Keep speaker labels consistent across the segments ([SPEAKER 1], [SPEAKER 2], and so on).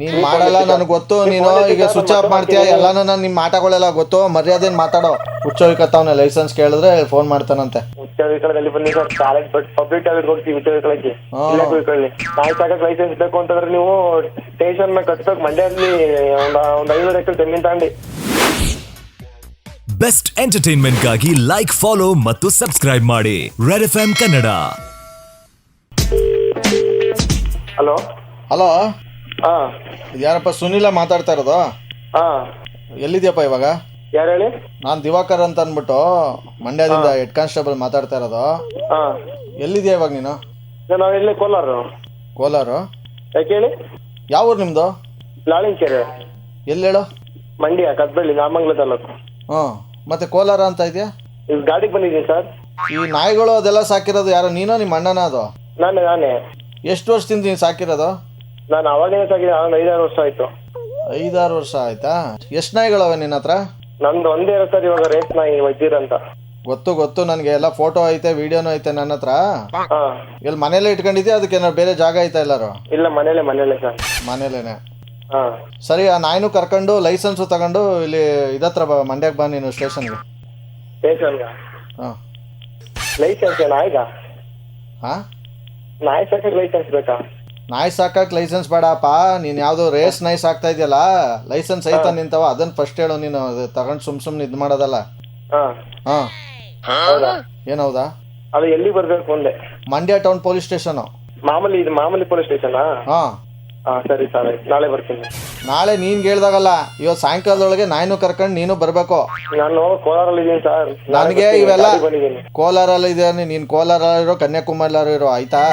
[SPEAKER 1] ನೀನ್ ಮಾಡಲ್ಲ ನನಗೆ ಗೊತ್ತು ನೀನು ಈಗ ಸ್ವಿಚ್ ಆಫ್ ಮಾಡ್ತೀಯ? ಎಲ್ಲಾನು ನಾನು ನಿಮ್ಮ ಮಾತಾಡೋಲ್ಲ ಗೊತ್ತು ಮರ್ಯಾದೆನ್ ಮಾತಾಡೋ. ಹುಚ್ಚೋಯ್ಕತ್ತವನೆ ಲೈಸೆನ್ಸ್ ಕೇಳಿದ್ರೆ ಫೋನ್ ಮಾಡ್ತಾನಂತೆ.
[SPEAKER 2] ಉಚ್ಚ ವಿಕಲದಲ್ಲಿ ಬನ್ನಿ sir college but public toilet ಹೋಗ್ತೀವಿ ಉಚ್ಚ ವಿಕಲಕ್ಕೆ
[SPEAKER 1] ಹಾ.
[SPEAKER 2] ಇಲ್ಲೇ ಕುಯ್ಕೊಳ್ಳಿ. ನಾಯಿ ಸಾಕಕ್ಕೆ ಲೈಸೆನ್ಸ್ ಬೇಕು ಅಂತಂದ್ರೆ ನೀವು ಸ್ಟೇಷನ್ನ ಕಟ್ಬೇಕು ಮಂಡ್ಯದಲ್ಲಿ ಒಂದ್ ಒಂದ್ ಐನೂರು ಎಕರೆ ಜಮೀನ್ ತಗೊಂಡಿ
[SPEAKER 3] ಬೆಸ್ಟ್ ಎಂಟರ್ಟೈನ್ಮೆಂಟ್ಗಾಗಿ ಲೈಕ್ ಫಾಲೋ ಮತ್ತು ಸಬ್ಸ್ಕ್ರೈಬ್ ಮಾಡಿ red F M Kannada
[SPEAKER 2] hello
[SPEAKER 1] hello
[SPEAKER 2] ಹಾ.
[SPEAKER 1] ಯಾರಪ್ಪ ಸುನಿಲ ಮಾತಾಡ್ತಾ ಇರೋದು?
[SPEAKER 2] ಹಾ.
[SPEAKER 1] ಎಲ್ಲಿದ್ಯಪ್ಪ ಇವಾಗ?
[SPEAKER 2] ಯಾರು ಹೇಳಿ?
[SPEAKER 1] ನಾನು ದಿವಾಕರ್ ಅಂತ ಅಂದ್ಬಿಟ್ಟು ಮಂಡ್ಯದಿಂದ ಹೆಡ್ ಕಾನ್ಸ್ಟೇಬಲ್ ಮಾತಾಡ್ತಾ ಇರೋದು.
[SPEAKER 2] ಹಾ.
[SPEAKER 1] ಎಲ್ಲಿದ್ಯಾ ಇವಾಗ ನೀನು?
[SPEAKER 2] ಇಲ್ಲಿ ನಾವು ಇಲ್ಲೇ ಕೋಲಾರ.
[SPEAKER 1] ಕೋಲಾರು?
[SPEAKER 2] ಯಾಕೆ ಹೇಳಿ?
[SPEAKER 1] ಯಾವ ಊರು ನಿಮ್ಮದು
[SPEAKER 2] ಲಾಳಿಂಕೆರೆ.
[SPEAKER 1] ಎಲ್ಲಿ ಹೇಳು?
[SPEAKER 2] ಮಂಡ್ಯ ಕದ್ಬಳ್ಳಿ ನಾಮಂಗಲ ತಾಲೂಕು.
[SPEAKER 1] ಹ್ಞೂ. ಮತ್ತೆ ಕೋಲಾರ ಅಂತ ಇದೆಯಾ?
[SPEAKER 2] ಈಗ ಗಾಡಿಗೆ ಬಂದಿದ್ದೀನಿ ಸರ್.
[SPEAKER 1] ಈ ನಾಯಿಗಳು ಅದೆಲ್ಲ ಸಾಕಿರೋದು ಯಾರೋ? ನೀನೋ ನಿಮ್ಮ ಅಣ್ಣನ ಅದು?
[SPEAKER 2] ನಾನೇ ನಾನೇ.
[SPEAKER 1] ಎಷ್ಟು ವರ್ಷದಿಂದ ನೀನು ಸಾಕಿರೋದು?
[SPEAKER 2] ನಾನು ಅವಾಗೇನೆ ಒಂದು ಐದಾರು ವರ್ಷ ಆಯ್ತು.
[SPEAKER 1] ಐದಾರು ವರ್ಷ ಆಯ್ತಾ? ಎಷ್ಟು ನಾಯಿಗಳವೆ ನಿನ್ನ ಹತ್ರ?
[SPEAKER 2] ನಂದು ಒಂದೇ ಇರೋ ಸರ್ ಇವಾಗ ರೇಟ್ ನಾಯಿ ವೈದ್ಯರ್ ಅಂತ.
[SPEAKER 1] ಗೊತ್ತು ಗೊತ್ತು ನನಗೆ ಎಲ್ಲ ಫೋಟೋ ಐತೆ ವಿಡಿಯೋನು ಐತೆ ನನ್ನ ಹತ್ರ.
[SPEAKER 2] ಹಾ.
[SPEAKER 1] ಇಲ್ಲಿ ಮನೇಲೆ ಇಟ್ಕೊಂಡಿದ್ಯಾ ಅದಕ್ಕೆ ಏನಾದ್ರು ಬೇರೆ ಜಾಗ ಐತಾ ಎಲ್ಲಾರು?
[SPEAKER 2] ಇಲ್ಲ ಮನೇಲೆ ಮನೇಲೆ ಸರ್.
[SPEAKER 1] ಮನೇಲೇನೆ
[SPEAKER 2] ಹಾ.
[SPEAKER 1] ಸರಿ ಆ ನಾಯಿನೂ ಕರ್ಕೊಂಡು ಲೈಸೆನ್ಸ್ ತಗೊಂಡು ಇಲ್ಲಿ ಇದತ್ರ ಬಾ ಮಂಡ್ಯಕ್ಕೆ ಬಾ ನೀನು ಸ್ಟೇಷನ್ಗೆ
[SPEAKER 2] ಸ್ಟೇಷನ್ಗ
[SPEAKER 1] ಹಾಂ.
[SPEAKER 2] ಲೈಸೆನ್ಸ್ ನಾಯಿಗ
[SPEAKER 1] ಹಾಂ?
[SPEAKER 2] ನಾಯಿ ಸಾಕಕ್ಕೆ ಲೈಸೆನ್ಸ್ ಬೇಕಾ?
[SPEAKER 1] ನಾಯಿ ಸಾಕಕ್ಕೆ ಲೈಸೆನ್ಸ್ ಬೇಡಪ್ಪ. ನೀನು ಯಾವುದು ರೇಸ್ ನಾಯಿ ಸಾಕ್ತಾ ಇದೆಯಲ್ಲ ಲೈಸೆನ್ಸ್ ಐತ ನಿಂತವ ಅದನ್ನ ಫಸ್ಟ್ ಹೇಳು ನೀನು ಅದು ತಗೊಂಡು ಸುಮ್ ಸುಮ್ಮನೆ ಇದು ಮಾಡೋದಲ್ಲ.
[SPEAKER 2] ಹಾ. ಹೌದಾ?
[SPEAKER 1] ಏನೌದಾ
[SPEAKER 2] ಅದು ಎಲ್ಲಿ ಬರ್ಬೇಕು ಅಂದೆ
[SPEAKER 1] ಮಂಡ್ಯ ಟೌನ್ ಪೊಲೀಸ್ ಸ್ಟೇಷನ್
[SPEAKER 2] ಮಾಮೂಲಿ ಇದು ಮಾಮೂಲಿ ಪೊಲೀಸ್ ಸ್ಟೇಷನಾ
[SPEAKER 1] ಹಾಂ.
[SPEAKER 2] ಹಾ ಸರಿ ಸರ್. ಆಯ್ತು ನಾಳೆ ಬರ್ತೀನಿ.
[SPEAKER 1] ನಾಳೆ ನೀನು ಹೇಳ್ದಾಗಲ್ಲ ಇವತ್ ಸಾಯಂಕಾಲದೊಳಗೆ ನಾಯಿನೂ ಕರ್ಕೊಂಡು ನೀನು ಬರಬೇಕು.
[SPEAKER 2] ನಾನು ಕೋಲಾರಲ್ಲಿ ಇದ್ದೀನಿ ಸರ್.
[SPEAKER 1] ನನಗೆ ಇವೆಲ್ಲ ಕೋಲಾರಲ್ಲಿ ಇದೆ ನೀನು ಕೋಲಾರ ಇರೋ ಕನ್ಯಾಕುಮಾರಿ ಇರೋ ಆಯ್ತಾ?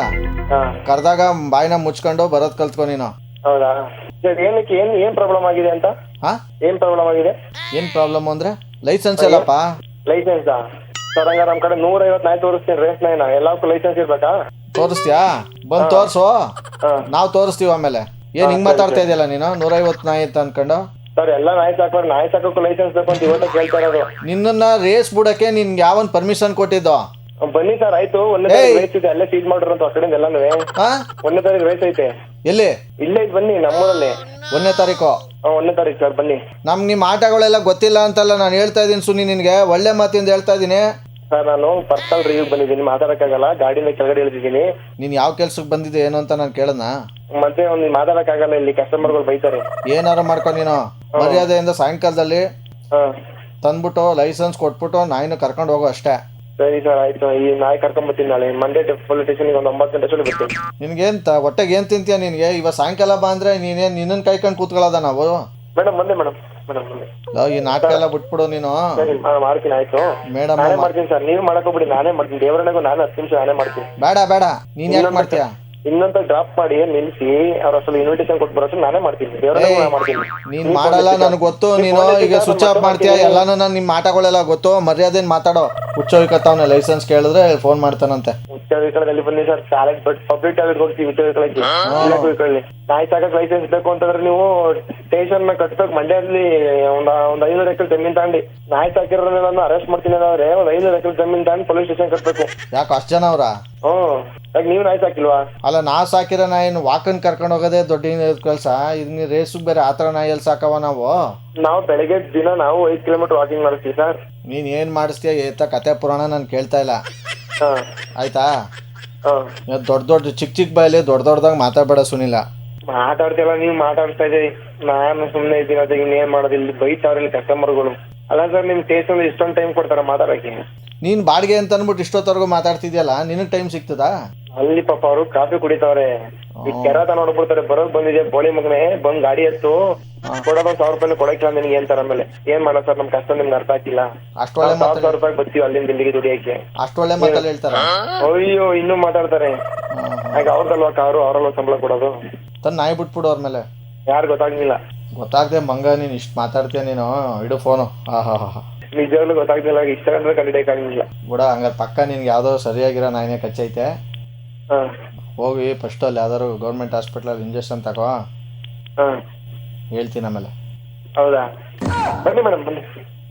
[SPEAKER 1] ಕರೆದಾಗ ಬಾಯಿನ ಮುಚ್ಕೊಂಡು ಬರೋದ್ ಕಲ್ತ್ಕೊ ನೀನು.
[SPEAKER 2] ಹೌದಾ? ಸರ್ ಏನಕ್ಕೆ ಏನ್ ಏನ್ ಪ್ರಾಬ್ಲಮ್ ಆಗಿದೆ ಅಂತ?
[SPEAKER 1] ಹಾ?
[SPEAKER 2] ಏನ್ ಪ್ರಾಬ್ಲಮ್ ಆಗಿದೆ?
[SPEAKER 1] ಏನ್ ಪ್ರಾಬ್ಲಮ್ ಅಂದ್ರೆ ಲೈಸೆನ್ಸ್ ಇಲ್ಲಪ್ಪ
[SPEAKER 2] ಲೈಸೆನ್ಸ್ ಸರ್ ಹಂಗಾರೆ ನಮ್ಮ ಕಡೆ ನೂರ ಐವತ್ ನಾಯಿ ತೋರಿಸ್ತೀನಿ ರೇಸ್ ನಾಯಿನ. ಎಲ್ಲಕ್ಕೂ ಲೈಸೆನ್ಸ್ ಇರ್ಬೇಕಾ?
[SPEAKER 1] ತೋರಿಸ್ತೀಯಾ? ಬಂದ್ ತೋರ್ಸು. ನಾವ್ ತೋರಿಸ್ತೀವಿ ಆಮೇಲೆ. ಏನ್ ಹಿಂಗ್ ಮಾತಾಡ್ತಾ ಇದೆಯಲ್ಲ ನೀನು? ನೂರೈವತ್ತು ನಾಯಿ ಅಂತ ಅನ್ಕೊಂಡು.
[SPEAKER 2] ಸರ್ ಎಲ್ಲ ನಾಯಿ ಸಾಕ್ಬಾರ್ದು ನಾಯಿ ಸಾಕೋಕ್ಕೂ ಲೈಸೆನ್ಸ್ ಬೇಕು ಅಂತ ಇವತ್ತೇ ಕೇಳ್ತಾ ಇರೋದು.
[SPEAKER 1] ನಿನ್ನ ರೇಸ್ ಬಿಡಕ್ಕೆ ನಿನ್ಗೆ ಯಾವನ್ ಪರ್ಮಿಷನ್ ಕೊಟ್ಟಿದ್ದು?
[SPEAKER 2] ಬನ್ನಿ ಸರ್ ಆಯ್ತು. ಒಂದನೇ ತಾರೀಕು ರೇಸ್ ಇದೆ ಅಲ್ಲೇ ಸೀಜ್ ಮಾಡ್ರು ಅಂತ ಕಡೆಯಿಂದ ಎಲ್ಲಾನು.
[SPEAKER 1] ಹಾ?
[SPEAKER 2] ಒಂದನೇ ತಾರೀಕು ರೇಸ್ ಐತೆ.
[SPEAKER 1] ಎಲ್ಲಿ?
[SPEAKER 2] ಇಲ್ಲೇ ಇದು ಬನ್ನಿ ನಮ್ಮೂರಲ್ಲಿ.
[SPEAKER 1] ಒಂದನೇ ತಾರೀಕು?
[SPEAKER 2] ಹಾ, ಒಂದನೇ ತಾರೀಕು ಸರ್ ಬನ್ನಿ.
[SPEAKER 1] ನಮ್ಗೆ ನಿಮ್ಮ ಆಟಗಳೆಲ್ಲ ಗೊತ್ತಿಲ್ಲ ಅಂತಲ್ಲ ನಾನು ಹೇಳ್ತಾ ಇದ್ದೀನಿ ಸುನಿ ನಿನ್ಗೆ. ಒಳ್ಳೆ ಮಾತಿಂದ ಹೇಳ್ತಾ ಇದ್ದೀನಿ.
[SPEAKER 2] ಸರ್ ನಾನು ಪರ್ಸನಲ್ ರಿವ್ಯೂ ಬಂದಿದ್ದೀನಿ ಮಾತಾಡಕ್ಕಾಗಲ್ಲ. ಗಾಡಿನ ಕೆಳಗಡೆ ಇಳಿದಿದ್ದೀನಿ.
[SPEAKER 1] ನೀನ್ ಯಾವ ಕೆಲ್ಸಕ್ಕೆ ಬಂದಿದೆ ಏನು ಅಂತ ನಾನು ಕೇಳೋಣ
[SPEAKER 2] ಮತ್ತೆ ಒಂದು ಮಾತಾಡಕ್ಕಾಗಲ್ಲ ಇಲ್ಲಿ ಕಸ್ಟಮರ್ಗಳು ಬೈತಾರೆ.
[SPEAKER 1] ಏನಾರ ಮಾಡ್ಕೊ ನೀನು. ಮರ್ಯಾದೆಯಿಂದ ಸಾಯಂಕಾಲದಲ್ಲಿ
[SPEAKER 2] ಹಾ
[SPEAKER 1] ತಂದ್ಬಿಟ್ಟು ಲೈಸೆನ್ಸ್ ಕೊಟ್ಬಿಟ್ಟು ನಾಯಿನ ಕರ್ಕೊಂಡು ಹೋಗೋ ಅಷ್ಟೇ.
[SPEAKER 2] ಸರಿ ಸರ್ ಆಯ್ತು ಈ ನಾಯಿ ಕರ್ಕೊಂಡ್ ಬರ್ತೀನಿ ನಾಳೆ. ಮಂಡೇ ಪೊಲೀಸ್ ಸ್ಟೇಷನ್ಗೆ ಒಂದು ಒಂಬತ್ತು ಗಂಟೆ ಅಷ್ಟೊತ್ತಿಗೆ ಬರ್ತೀನಿ.
[SPEAKER 1] ನಿನ್ಗೇನ್ ತ ಹೊಟ್ಟೆಗೆ ಏನ್ ತಿಂತೀಯ ನಿನ್ಗೆ? ಇವಾಗ ಸಾಯಂಕಾಲ ಬಾ ಅಂದ್ರೆ ನೀನೇನು ನಿನ್ನನ್ ಕೈಕೊಂಡು ಕೂತ್ಕೊಳ್ಳೋದ ನಾವು?
[SPEAKER 2] ಮೇಡಮ್ ಬಂದೆ ಮೇಡಮ್ ಮೇಡಮ್ ಬಂದೆ.
[SPEAKER 1] ಲವ್, ಈ ನಾಟಕ ಎಲ್ಲ ಬಿಟ್ಬಿಡು ನೀನು.
[SPEAKER 2] ಸರಿ ಮಾಡ್ತೀನಿ ಆಯ್ತು.
[SPEAKER 1] ಮೇಡಮ್
[SPEAKER 2] ನಾನೇ ಮಾಡ್ತೀನಿ ಸರ್. ನೀವು ಮಾಡಕ್ ಹೋಗ್ಬಿಡಿ ನಾನೇ ಮಾಡ್ತೀನಿ. ದೇವರಣ್ಣಗೂ ನಾನು ಹತ್ತು ನಿಮಿಷ ನಾನೇ ಮಾಡ್ತೀನಿ.
[SPEAKER 1] ಬೇಡ ಬೇಡ. ನೀನ್ ಯಾಕೆ ಮಾಡ್ತೀಯ?
[SPEAKER 2] ಇನ್ನೊಂದು ಡ್ರಾಪ್ ಮಾಡಿ ನಿಲ್ಸಿ ಅವ್ರ ಅಸಲು ಇನ್ವಿಟೇಷನ್ ಕೊಟ್ಟು ಬರೋಷ್ಟು ನಾನೇ ಮಾಡ್ತೀನಿ. ದೇವರಣ್ಣಗೂ ನಾನು ಮಾಡ್ತೀನಿ.
[SPEAKER 1] ನೀನ್ ಮಾಡಲ್ಲ ನನಗೆ ಗೊತ್ತು. ನೀನು ಈಗ ಸ್ವಿಚ್ ಆಫ್ ಮಾಡ್ತೀಯ ಎಲ್ಲಾನು ನಾನು ನಿಮ್ಮ ಆಟಗಳೆಲ್ಲ ಗೊತ್ತು. ಮರ್ಯಾದೆನ್ ಮಾತಾಡೋ. ಹುಚ್ಚೋಯ್ಕತ್ತವ್ನೆ ಲೈಸೆನ್ಸ್ ಕೇಳಿದ್ರೆ ಫೋನ್ ಮಾಡ್ತಾನಂತೆ.
[SPEAKER 2] ಉಚ್ಚ ವಿಕಲದಲ್ಲಿ ಬನ್ನಿ sir. Talent but public toilet ಹೋಗ್ತೀವಿ ಚಳಿಕಾಲಕ್ಕೆ ವಿಕಲಕ್ಕೆ ಇಲ್ಲೇ ಕುಯ್ಕೊಳ್ಳಿ ನಾಯಿ ಸಾಕಕ್ ಲೈಸೆನ್ಸ್ ಬೇಕು ಅಂತಂದ್ರೆ ನೀವು ಸ್ಟೇಷನ್ನ ಕಟ್ಬೇಕು. ಮಂಡ್ಯದಲ್ಲಿ ಒಂದ್ ಒಂದ್ ಐನೂರು ಎಕರೆ ಜಮೀನ್ ತಾಂಡಿ ನಾಯಿ ಸಾಕಿರೋದನ್ನ ಅರೆಸ್ಟ್ ಮಾಡ್ತೀನಿ ಅಂದ್ರೆ ಒಂದ್ ಐನೂರು ಎಕರೆ ಜಮೀನ್ ತಗೊಂಡು ಪೊಲೀಸ್ ಸ್ಟೇಷನ್ ಕಟ್ಬೇಕು.
[SPEAKER 1] ಯಾಕೆ ಅಷ್ಟ ಜನ ಅವ್ರ?
[SPEAKER 2] ಹ್ಮ್ ಯಾಕೆ ನೀವು ನಾಯಿ ಸಾಕಿಲ್ವಾ?
[SPEAKER 1] ಅಲ್ಲ ನಾ ಸಾಕಿರೋ ನಾಯಿನ ವಾಕನ್ ಕರ್ಕೊಂಡು ಹೋಗೋದೇ ದೊಡ್ಡ ಕೆಲಸ. ಇದ್ ರೇಸು ಬೇರೆ ಆತರ ಥರ ಎಲ್ಲಿ ಸಾಕವ ನಾವು?
[SPEAKER 2] ನಾವು ಬೆಳಗ್ಗೆ ದಿನ ನಾವು ಐದ್ ಕಿಲೋಮೀಟರ್ ವಾಕಿಂಗ್ ಮಾಡ್ತೀವಿ ಸರ್.
[SPEAKER 1] ನೀನ್ ಏನ್ ಮಾಡಿಸ್ತೀಯ? ಏತ ಕತೆ ಪುರಾಣ ನಾನು ಕೇಳ್ತಾ ಇಲ್ಲ. ಆಯ್ತಾ? ದೊಡ್ಡ ದೊಡ್ಡ ಚಿಕ್ಕ ಚಿಕ್ಕ ಬಾಯಲ್ಲಿ ದೊಡ್ಡ ದೊಡ್ಡದಾಗ ಮಾತಾಡ್ಬೇಡ ಸುನಿಲ್ಲ
[SPEAKER 2] ಮಾತಾಡ್ತಿಲ್ಲ ನೀವು ಮಾತಾಡ್ತಾ ಇದ್ದೀರಿ. ನಾನು ಸುಮ್ಮನೆ ಇದ್ದೀನಿ ಅದಕ್ಕೆ ಇನ್ನೇನ್ ಮಾಡೋದು? ಇಲ್ಲಿ ಬೈತಾವ್ರೆ ಇಲ್ಲಿ ಕಸ್ಟಮರ್ಗಳು ಅಲ್ಲ ಸರ್ ನಿಮ್ ಸ್ಟೇಷನ್ ಇಷ್ಟೊಂದು ಟೈಮ್ ಕೊಡ್ತಾರ ಮಾತಾಡಕ್ಕೆ?
[SPEAKER 1] ನೀನ್ ಬಾಡಿಗೆ ಅಂತ ಅಂದ್ಬಿಟ್ಟು ಇಷ್ಟೊತ್ತವರೆಗೂ ಮಾತಾಡ್ತಿದ್ಯಲ್ಲ ನಿನಗೆ ಟೈಮ್ ಸಿಗ್ತದಾ?
[SPEAKER 2] ಅಲ್ಲಿ ಪಾಪ ಅವರು ಕಾಫಿ ಕುಡಿತಾವ್ರೆ. ಈ ಕೆರಾತ ನೋಡ್ಬಿಡ್ತಾರೆ ಬರೋದ್ ಬಂದಿದೆ ಬೋಳಿ ಮಗನೇ ಬಂದ್ ಗಾಡಿ ಎತ್ತು. ಕೊಡೋದ್ ಸಾವಿರ ರೂಪಾಯಿ ಕೊಡಕ್ಕಿಲ್ಲ ನಿನ್ಗೆ ಏನ್ತಾರ ಆಮೇಲೆ. ಏನ್ ಮಾಡೋ ಸರ್ ನಮ್ ಕಷ್ಟ ನಿಮ್ಗೆ ಅರ್ಥ ಆಗಿಲ್ಲ ಸಾವಿರ ರೂಪಾಯಿ ಬರ್ತೀವಿ ಅಲ್ಲಿಂದ ಇಲ್ಲಿಗೆ ದುಡಿಯಕ್ಕೆ. ಅಯ್ಯೋ ಇನ್ನು ಮಾತಾಡ್ತಾರೆ. ಹಾಗೆ ಅವ್ರದಲ್ವಾ ಕಾರು ಅವರಲ್ವಾ ಸಂಬಳ ಕೊಡೋದು?
[SPEAKER 1] ತನ್ನ ನಾಯಿ ಬಿಟ್ಬಿಡು ಅವ್ರ ಮೇಲೆ.
[SPEAKER 2] ಯಾರು ಗೊತ್ತಾಗ್ಲಿಲ್ಲ.
[SPEAKER 1] ಗೊತ್ತಾಗ್ದೆ ಮಂಗ ನೀನ್ ಇಷ್ಟ್ ಮಾತಾಡ್ತೀಯ ನೀನು? ಇಡು ಫೋನು ಹಾ ಹಾ ಹಾ
[SPEAKER 2] ನಿಜವಾಗ್ಲೂ ಗೊತ್ತಾಗ್ತಿಲ್ಲ ಇಷ್ಟ ಅಂದ್ರೆ ಕಂಡಿಡಿಯಕ್ಕಾಗಿಲ್ಲ
[SPEAKER 1] ಬಿಡ ಹಂಗಾರೆ ಪಕ್ಕ ನಿನ್ಗೆ ಯಾವ್ದೋ ಸರಿಯಾಗಿರೋ ನಾಯಿನೇ ಕಚ್ಚೈತೆ.
[SPEAKER 2] ಹಾ.
[SPEAKER 1] ಹೋಗಿ ಫಸ್ಟ್ ಅಲ್ಲಿ ಯಾವ್ದಾದ್ರು ಗೌರ್ಮೆಂಟ್ ಹಾಸ್ಪಿಟ್ಲಲ್ಲಿ ಇಂಜೆಕ್ಷನ್ ತಗೋ.
[SPEAKER 2] ಹಾ.
[SPEAKER 1] ಹೇಳ್ತೀನಿ ಆಮೇಲೆ.
[SPEAKER 2] ಹೌದಾ? ಬನ್ನಿ ಮೇಡಮ್ ಬನ್ನಿ.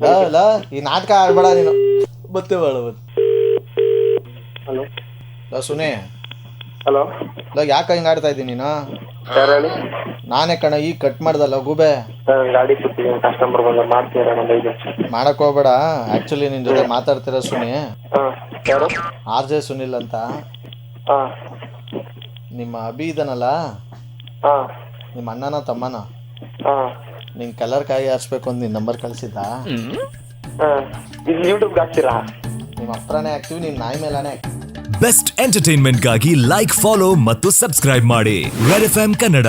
[SPEAKER 1] ಲಾ, ಲಾ, ಈ ನಾಟಕ ಆಡ್ಬೇಡ ನೀನು. ಮತ್ತೆ ಬೇಡ
[SPEAKER 2] ಹಲೋ.
[SPEAKER 1] ಲಾ ಸುನಿ.
[SPEAKER 2] ಹಲೋ.
[SPEAKER 1] ಲಾ ಯಾಕೆ ಹಿಂಗೆ ಆಡ್ತಾ ಇದ್ದೀನಿ ನೀನು?
[SPEAKER 2] ಯಾರು ಹೇಳಿ?
[SPEAKER 1] ನಾನೇ ಕಣ ಈಗ ಕಟ್ ಮಾಡ್ದಲ್ಲ ಗೂಬೆ.
[SPEAKER 2] ಸರ್ ಗಾಡಿ ಕಸ್ಟಮರ್ ಬಂದ ಮಾಡ್ತೀನಿ ಒಂದು ಐದು ನಿಮಿಷ.
[SPEAKER 1] ಮಾಡಕ್ ಹೋಗ್ಬೇಡ. ಆಕ್ಚುಲಿ ನಿನ್ ಜೊತೆ ಮಾತಾಡ್ತಿರೋ ಸುನಿ.
[SPEAKER 2] ಹಾಂ ಯಾರು?
[SPEAKER 1] ಆರ್ ಜೆ ಸುನಿಲ್ ಅಂತ.
[SPEAKER 2] ಹಾಂ
[SPEAKER 1] ನಿಮ್ಮ ಅಬಿ ಇದನಲ್ಲ?
[SPEAKER 2] ಹಾಂ
[SPEAKER 1] ನಿಮ್ಮ ಅಣ್ಣನ ತಮ್ಮನ?
[SPEAKER 2] ಹಾಂ
[SPEAKER 1] ನಿಂಗೆ ಕಲರ್ ಕಾಯಿ ಹಾರಿಸ್ಬೇಕು ಅಂತ ನಿನ್ ನಂಬರ್ ಕಳಿಸಿದ್ದ?
[SPEAKER 2] ಹಾಂ ಇದು ಯೂಟ್ಯೂಬ್ಗೆ ಹಾಕ್ತೀರಾ?
[SPEAKER 1] ನಿಮ್ಮ ಹತ್ರನೇ ಹಾಕ್ತೀವಿ ನಿನ್ನ ನಾಯಿ ಮೇಲಾನೆ
[SPEAKER 3] ಬೆಸ್ಟ್ ಎಂಟರ್ಟೈನ್ಮೆಂಟ್ಗಾಗಿ ಲೈಕ್ ಫಾಲೋ ಮತ್ತು ಸಬ್ಸ್ಕ್ರೈಬ್ ಮಾಡಿ. Red F Kannada